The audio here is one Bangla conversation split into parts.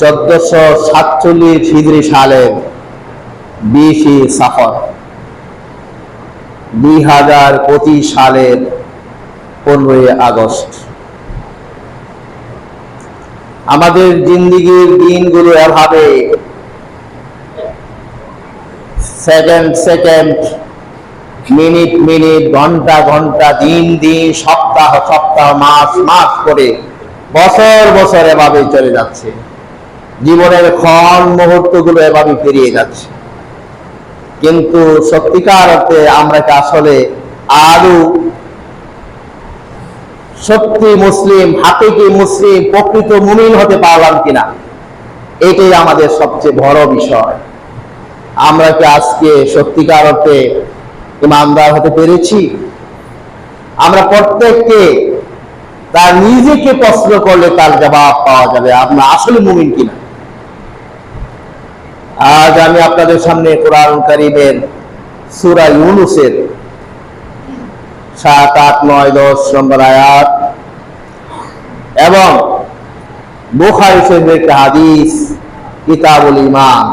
চোদ্দশো সাতচল্লিশ হিজড়ি সালের বিশে সফর, দুই হাজার পঁচিশ সালের পনেরোই আগস্ট। আমাদের জিন্দিগির দিনগুলো এভাবে। সেকেন্ড সেকেন্ড, মিনিট মিনিট, ঘণ্টা ঘণ্টা, দিন দিন, সপ্তাহ সপ্তাহ, মাস মাস করে বছর বছর এভাবেই চলে যাচ্ছে। জীবনের ক্ষণ মুহূর্তগুলো এভাবে পেরিয়ে যাচ্ছে। কিন্তু সত্যিকার অর্থে আমরা কি আসলে আদৌ সত্যি মুসলিম, হাকিকি মুসলিম, প্রকৃত মুমিন হতে পারলাম কিনা? এটাই আমাদের সবচেয়ে বড় বিষয়। আমরা কি আজকে সত্যিকার অর্থে ইমানদার হতে পেরেছি? আমরা প্রত্যেককে তার নিজেকে প্রশ্ন করলে তার জবাব পাওয়া যাবে, আমরা আসলে মুমিন কিনা? আজ আমি আপনাদের সামনে কোরআন কারিমের সুরা ইউনুসের সাত, আট, নয়, দশ নম্বর আয়াত এবং হাদিস ইমান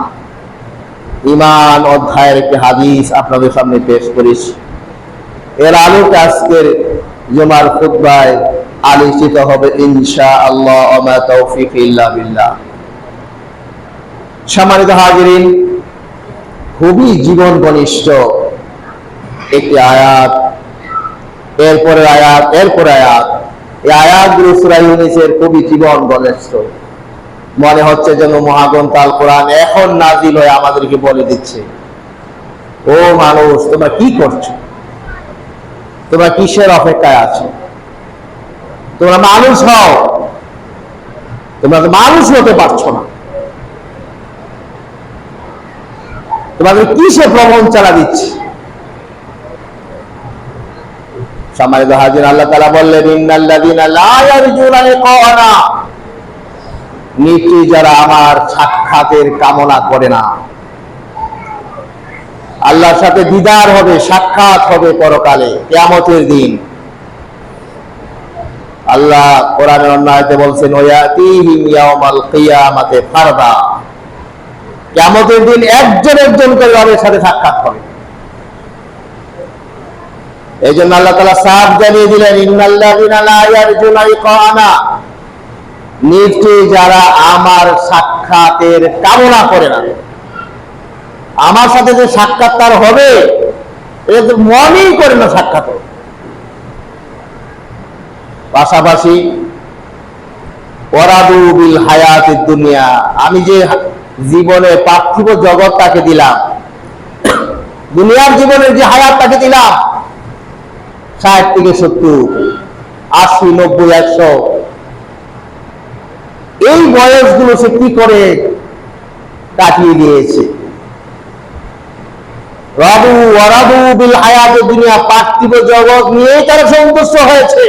ইমান অধ্যায়ের একটি হাদিস আপনাদের সামনে পেশ করেছি। এর আলোকে আজকের জুমার খুতবায় আলোচিত হবে ইনশা আল্লাহ তৌফিক ইল্লা বিল্লাহ। সম্মানিত হাজিরিন, খুবই জীবন ঘনিষ্ঠ একটি আয়াত, এরপরে আয়াত এরপরে আয়াত। এই আয়াতগুলো সুরা খুবই জীবন ঘনিষ্ঠ মনে হচ্ছে যেন মহাগন তাল কোরআন এখন নাজিল হয়ে আমাদেরকে বলে দিচ্ছে, ও মানুষ, তোমরা কি করছ? তোমরা কিসের অপেক্ষায় আছো? তোমরা মানুষ হও, তোমরা মানুষ হতে পারছ না। তোমাদের কিসে ভ্রমণ চালা দিচ্ছে? সম্মানিত হাজির, আল্লাহ তালা বললেন নিশ্চয়ই যারা আমার সাক্ষাতের কামনা করে না। আল্লাহর সাথে দিদার হবে, সাক্ষাৎ হবে পরকালে, কিয়ামতের দিন। আল্লাহ কোরআনের অন্য আয়াতে বলছেন ওয়াতিহিম ইয়াউমাল কিয়ামাতে ফারদা। কিয়ামতের দিন একজন একজন করে রবের সাথে সাক্ষাৎ হবে। এই জন্য আল্লাহ তালা সাফ জানিয়ে দিলেন লিকানা নিশ্চয়ই যারা আমার সাক্ষাতের কামনা করে না, আমার সাথে যে সাক্ষাৎ তার হবে এটা তো মনেই করে না সাক্ষাৎ। পাশাপাশি হায়াতের দুনিয়া। আমি যে জীবনে পার্থিব জগৎ তাকে দিলাম। দুনিয়ার জীবনের যে হায়াত তাকে দিলাম। ষাট থেকে সত্তর, আশি, নব্বই, একশো। এই বয়সগুলো সে কি করে কাটিয়ে দিয়েছে? রাবু ওয়ারাবু বিল হায়াতে দুনিয়া পার্থিব জগৎ নিয়েই তারা সন্তুষ্ট হয়েছে।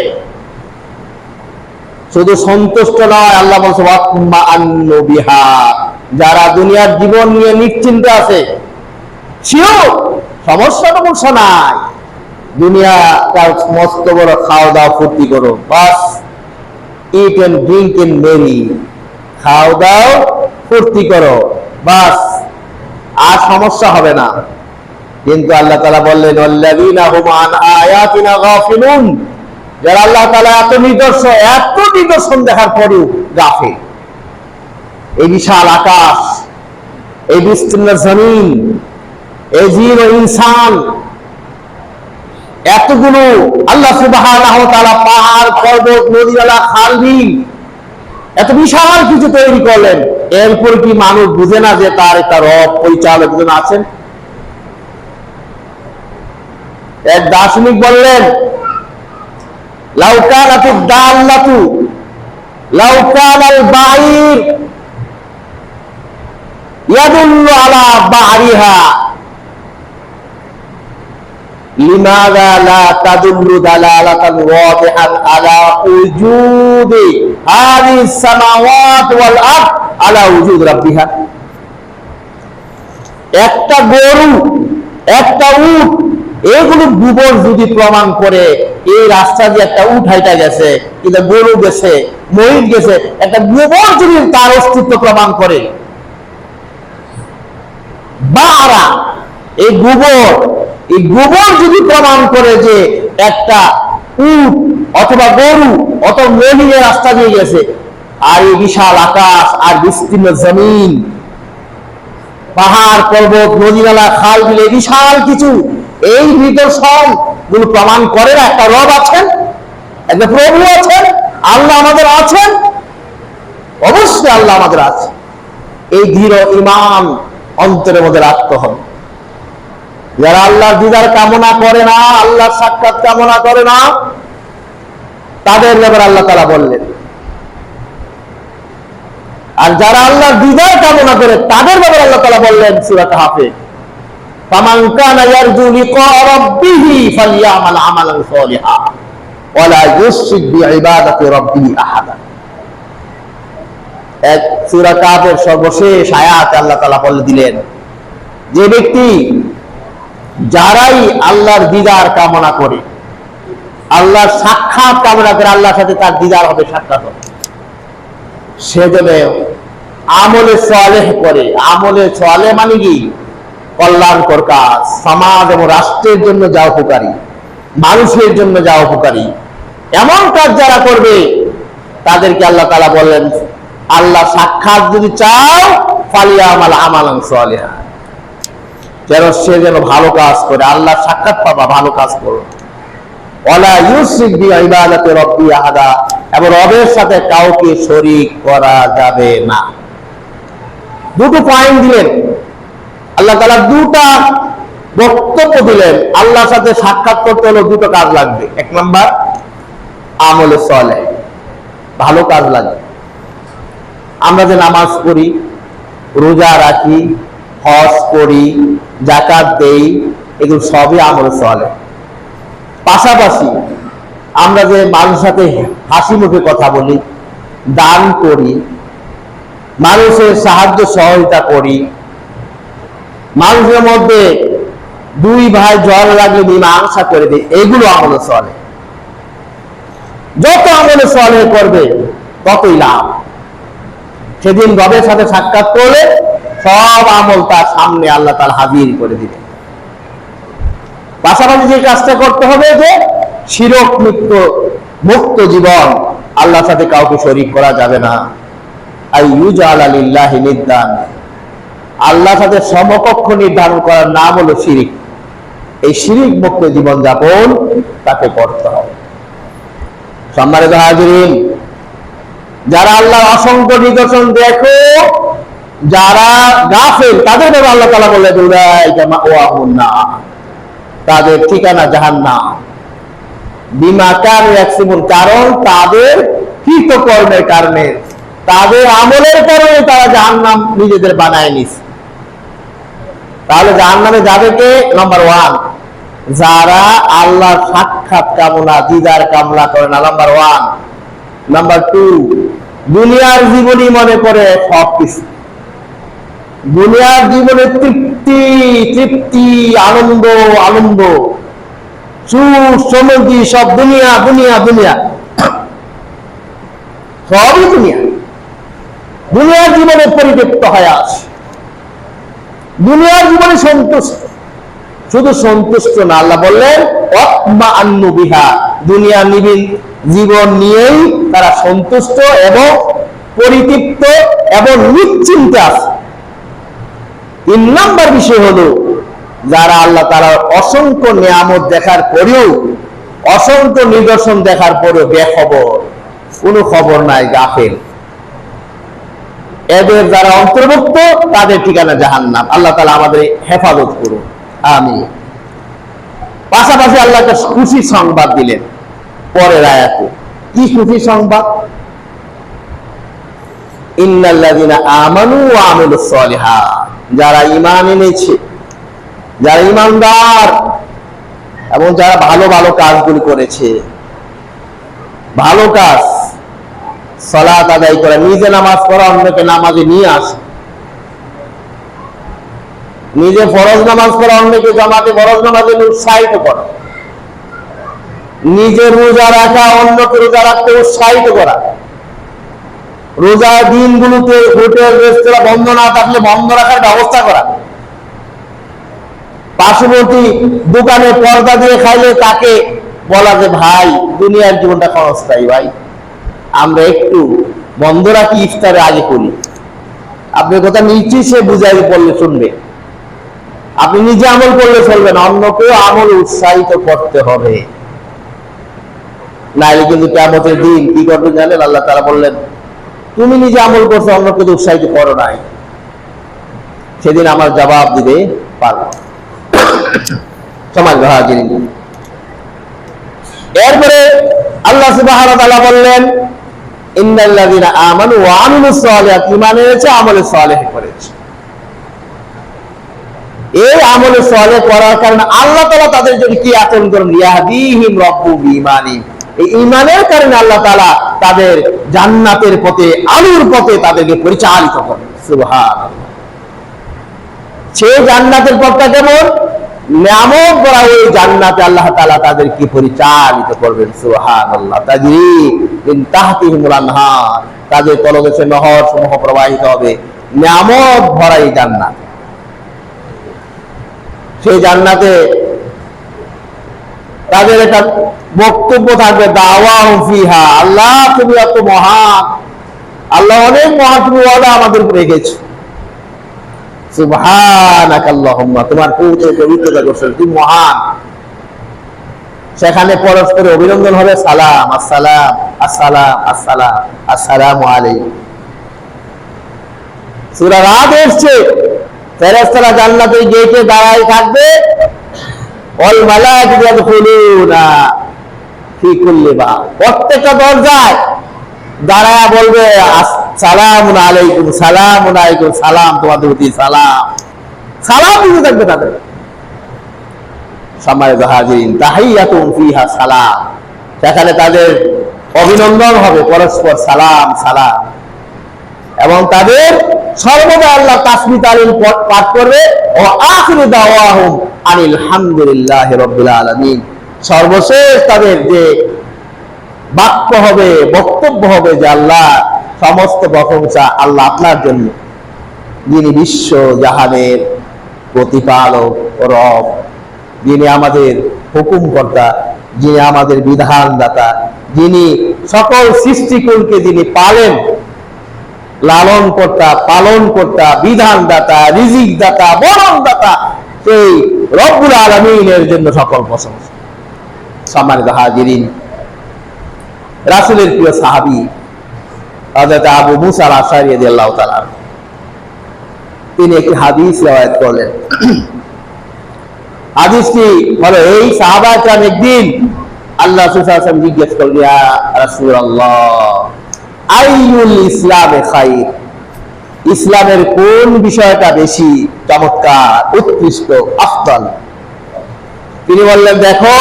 শুধু সন্তুষ্ট নয়, আল্লাহ বলছে ওয়াত্মা আন্ন বিহা। যারা দুনিয়ার জীবন নিয়ে নিশ্চিন্ত আছে, সেও সমস্যা সমস্যা নাই। দুনিয়া তার মস্ত বড় খাওয়া দাওয়া ফুর্তি করো, বাস eat and drink and merry খাও দাও ফুর্তি করো, বাস। আর সমস্যা হবে না। কিন্তু আল্লাহ তালা বললেন আয়াতিনা গাফিলুন। যারা আল্লাহ তালা এত নিদর্শন এত নিদর্শন দেখার পরেও গাফে এই বিশাল আকাশ, এই বিস্তীর্ণ জমিন, এই জিন ও ইনসান, এতগুলো আল্লাহ তাআলা পাহাড়, পর্বত নদীনালা খাল বিল এত বিশাল কিছু তৈরি করলেন। এরপর কি মানুষ বুঝে না যে তার একটা রব পরিচালক একজন আছেন? এক দার্শনিক বললেন লাউকানাতু দাল্লাতু, লাউ কানাল বাঈর একটা গরু, একটা উট, এগুলো গোবর যদি প্রমাণ করে, এই রাস্তা দিয়ে একটা উট হাইটা গেছে কিংবা গরু গেছে, মহিষ গেছে, একটা গোবর যদি তার অস্তিত্ব প্রমাণ করে বারা, এই গোবর এই গোবর যদি প্রমাণ করে যে একটা উট অথবা গরু অথবা মহিষের রাস্তা দিয়ে গেছে, আর এই বিশাল আকাশ আর বিস্তীর্ণ জমিন, পাহাড়, পর্বত নদী নালা খাল বিলে বিশাল কিছু, এই নিদর্শনগুলো প্রমাণ করে না, একটা রব আছেন, একটা প্রভু আছেন, আল্লাহ আমাদের আছেন, অবশ্যই আল্লাহ আমাদের আছে। এই দৃঢ় ইমান অন্তরের মধ্যে রাখতে হবে। যারা আল্লাহর দিদার কামনা করে না, আল্লাহর সাক্ষাৎ কামনা করে না, তাদের ব্যাপারে আল্লাহ তারা বললেন। আর যারা আল্লাহ দিদার কামনা করে, তাদের ব্যাপারে আল্লাহ তালা বললেন সুরাত হাফে ফালইয়ামাল আমালান সালিহা, ওয়ালা আহাদা। এক সূরা কাফের সর্বশেষ আয়াত আল্লাহ তালা বলে দিলেন। যে ব্যক্তি যারাই আল্লাহর দিদার কামনা করে, আল্লাহর সাক্ষাৎ কামনা করে আল্লাহর সাথে তার দিদার হবে, সাক্ষাৎ হবে। সে যেন আমলে সালেহ করে, আমলে সালেহ মানে কি? কল্যাণকর কাজ। সমাজ এবং রাষ্ট্রের জন্য যা উপকারী, মানুষের জন্য যা উপকারী, এমন কাজ যারা করবে, তাদেরকে আল্লাহ তালা বললেন আল্লাহ সাক্ষাৎ যদি চাও যেন সে যেন ভালো কাজ করে। আল্লাহ সাক্ষাৎ পাবা, ভালো কাজ এবং রবের সাথে কাউকে শরীক করা যাবে না। দুটো পয়েন্ট দিলেন। আল্লাহ দুটা বক্তব্য দিলেন। আল্লাহর সাথে সাক্ষাৎ করতে হলে দুটো কাজ লাগবে। এক নাম্বার, আমলে সলে ভালো কাজ লাগবে। আমরা যে নামাজ পড়ি, রোজা রাখি, হজ করি জাকাত দেই, এগুলো সবই আমলে সলে পাশাপাশি আমরা যে মানুষের সাথে হাসি মুখে কথা বলি, দান করি, মানুষের সাহায্য সহযোগিতা করি, মানুষের মধ্যে দুই ভাই জল লাগলে মীমাংসা করে দিই, এগুলো আমলে চলে। যত আমলে চলে করবে, ততই লাভ। সেদিন রবের সাথে সাক্ষাৎ করলে সব আমল তার সামনে আল্লাহ তার হাজির করে দিবে পাশাপাশি যে কাজটা করতে হবে যে শিরক মুক্ত মুক্ত জীবন আল্লাহর সাথে কাউকে শরিক করা যাবে না। আল্লাহর সাথে সমকক্ষ নির্ধারণ করার নাম হলো শিরিক। এই শিরিক মুক্ত জীবন যাপন তাকে করতে হবে। সম্মানিত হাজিরিন যারা আল্লাহর অসংখ্য নিদর্শন দেখো, যারা গাফেল, তাদের ব্যাপারে আল্লাহ তালা বলে ওয়াহুন্না তাদের ঠিকানা জাহান্নাম। বিমা কান ইয়াকসিবুন কারণ তাদের কৃতকর্মের কারণে, তাদের আমলের কারণে তারা জাহান্নাম নিজেদের বানায় নিছে। তাহলে জাহান্নামে যাবে কে? নাম্বার ওয়ান যারা আল্লাহ সাক্ষাৎ কামনা, দিদার কামনা করে না নাম্বার ওয়ান নাম্বার টু দুনিয়ার জীবনই মনে করে সব কিছু। দুনিয়ার জীবনে তৃপ্তি তৃপ্তি, আনন্দ আনন্দ। সুখ, সমৃদ্ধি, সব দুনিয়া দুনিয়া দুনিয়া। সবই দুনিয়া। দুনিয়ার জীবনে পরিতৃপ্ত হয়ে আসে দুনিয়ার জীবনে সন্তুষ্ট। শুধু সন্তুষ্ট না, আল্লাহ বললেন বিহা। দুনিয়া নিবিন জীবন নিয়েই তারা সন্তুষ্ট এবং পরিতৃপ্ত এবং নিশ্চিন্ত আছে। তিন নম্বর বিষয় হলো, যারা আল্লাহ তারা অসংখ্য নিয়ামত দেখার পরেও, অসংখ্য নিদর্শন দেখার পরেও বেখবর, কোনো খবর নাই, গাফেল। এদের যারা অন্তর্ভুক্ত, তাদের ঠিকানা জাহান্নাম। আল্লাহ তালা আমাদের হেফাজত করুন। আমি পাশাপাশি আল্লাহ একটা খুশি সংবাদ দিলেন পরের আয়াতে। কি খুশি সংবাদ? যারা ঈমান এনেছে, যারা ঈমানদার এবং যারা ভালো ভালো কাজগুলি করেছে, ভালো কাজ, সালাত আদায় করা, নিজে নামাজ পড়া, অন্যকে নামাজে নিয়ে আসে নিজে ফরজ নামাজ পড়া, অন্যকে জামাতে ফরজ নামাজে উৎসাহিত করা। নিজে রোজা রাখা, অন্যকে রোজা রাখতে উৎসাহিত করা। রোজা দিনগুলোতে হোটেল, রেস্তোরাঁ বন্ধ না থাকলে বন্ধ রাখার ব্যবস্থা করা। পার্শ্ববর্তী দোকানে পর্দা দিয়ে খাইলে তাকে বলা যে, ভাই, দুনিয়ার জীবনটা ক্ষণস্থায়ী ভাই। আমরা একটু বন্ধ রাখি, ইফতারে আগে করি। আপনার কথা নিশ্চয়ই সে বুঝাই বললে শুনবে। আপনি নিজে আমল করলে চলবে না, অন্যকেও আমল উৎসাহিত করতে হবে। নাইলে কিন্তু কেমতের দিন কি করবেন জানেন? আল্লাহ তারা বললেন, তুমি নিজে আমল করছ, অন্যকে উৎসাহিত করো নাই। সেদিন আমার জবাব দিতে পারব সমাজ হাজির এরপরে আল্লাহ তাআলা বললেন, ইন্নাল্লাযীনা আমানু ওয়া আমিলুস সালিহাত ঈমান এনেছে, আমলে সালেহ করেছে এই আমলে সালেহ করার কারণে আল্লাহ তাআলা তাদের জন্য কি আচরণ করেন ইয়াহদিহিম রব্বু বিঈমানিহিম এই ঈমানের কারণে আল্লাহ তাআলা তাদের জান্নাতের পথে, আলোর পথে তাদেরকে পরিচালিত করেন। সুবহানাল্লাহ। সেই জান্নাতের পথটা কেমন? নামক করা ওই জান্নাতে আল্লাহ তাআলা তাদেরকে পরিচালিত করবেন। সুবহানাল্লাহ। তাজরি মিন তাহতিহিমুল আনহার। তাদের তলদেশে নহর সমূহ প্রবাহিত হবে। নামক ভরা এই জান্নাত। সেই জান্নাতে তাদের একটা বক্তব্য থাকবে দাওয়া আল্লাহ, তুমি এত মহান। আল্লাহ অনেক মহান, তুমি ওয়াদা আমাদের উপরে মহান। সেখানে পরস্পর অভিনন্দন হবে, সালাম, আসসালাম আসসালাম আসসালাম, আসসালামু আলাইকুম। সূরা রাত এসছে। ফেরেশতারা জান্নাতের গেটে দাঁড়ায় থাকবে। অল মালাইকাতু ইয়াদখুলুনা ফি কুল্লি বাব প্রত্যেকটা দরজায় দাঁড়ায় বলবে সালাম আলাইকুম সালাম আলাইকুম, সালাম তোমাদের প্রতি, সালাম। সালাম দিতে থাকবে তাদের। সম্মানিত হাজিরিন তাহিয়াতুম ফিহা সালাম। সেখানে তাদের অভিনন্দন হবে, পরস্পর সালাম সালাম। এবং তাদের সর্বদা আল্লাহ তাসমি তালিম পাঠ করবে। ও আখিরু দাওয়াহুম হামদুলিল্লাহি রাব্বিল আলামিন। সর্বশেষ তাদের যে বাক্য হবে, বক্তব্য হবে যে আল্লাহ সমস্ত প্রশংসা আল্লাহ আপনার জন্য। যিনি বিশ্ব জাহানের প্রতিপালক, রব, যিনি আমাদের হুকুমকর্তা, যিনি আমাদের বিধানদাতা, যিনি সকল সৃষ্টিকুলকে যিনি পালেন লালন কর্তা পালন কর্তা বিধান দাতা রিজিক দাতা বরণ দাতা সেই রব্বুল আলমিনের জন্য সকল প্রশংসা। হাজিরিন, রাসুলের প্রিয় সাহাবি হজরত আবু মুসার আসারি আল্লাহ তালার তিনি একটি হাদিস রেওয়ায়ত করলেন। হাদিসটি বলে, এই সাহাবাহাম একদিন আল্লাহ সুসাম জিজ্ঞেস করলিয়া রাসুল আল্লাহ আইয়ুল ইসলামে ইসলামের কোন বিষয়টা বেশি চমৎকার, উৎকৃষ্ট, আফদল? তিনি বললেন, দেখো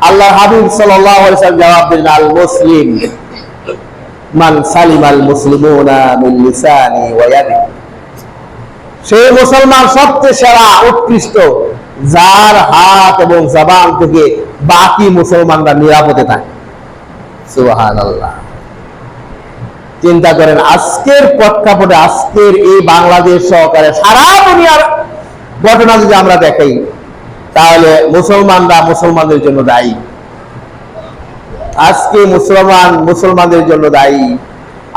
আল্লাহ হাবিব ওয়াসাল্লাম জবাব দিলেন, আল মুসলিম মান সালিম আল সেই মুসলমান সবচেয়ে সেরা, উৎকৃষ্ট, যার হাত এবং জবান থেকে বাকি মুসলমানরা নিরাপদে থাকে। সুবহানাল্লাহ। চিন্তা করেন, আজকের প্রেক্ষাপটে আজকের এই বাংলাদেশ সহকারে সারা দুনিয়ার ঘটনা যদি আমরা দেখাই, তাহলে মুসলমানরা মুসলমানদের জন্য দায়ী। আজকে মুসলমান মুসলমানদের জন্য দায়ী।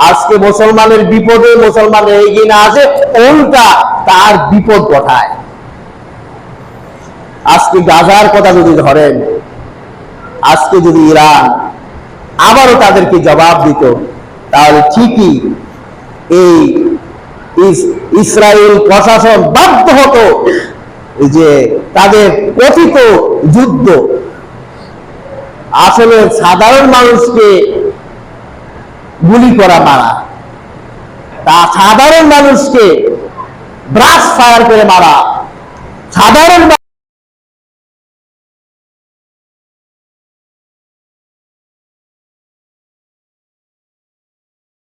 আজকে মুসলমানের বিপদে মুসলমানের এগিয়ে না আসে, উল্টা তার বিপদ ঘটায়। আজকে গাজার কথা যদি ধরেন, আজকে যদি ইরান আবারও তাদেরকে জবাব দিত তাহলে ঠিকই এই ইসরায়েল প্রশাসন বাধ্য হতো যে তাদের কথিত যুদ্ধ। আসলে সাধারণ মানুষকে গুলি করা মারা। তা সাধারণ মানুষকে ব্রাশ ফায়ার করে মারা। সাধারণ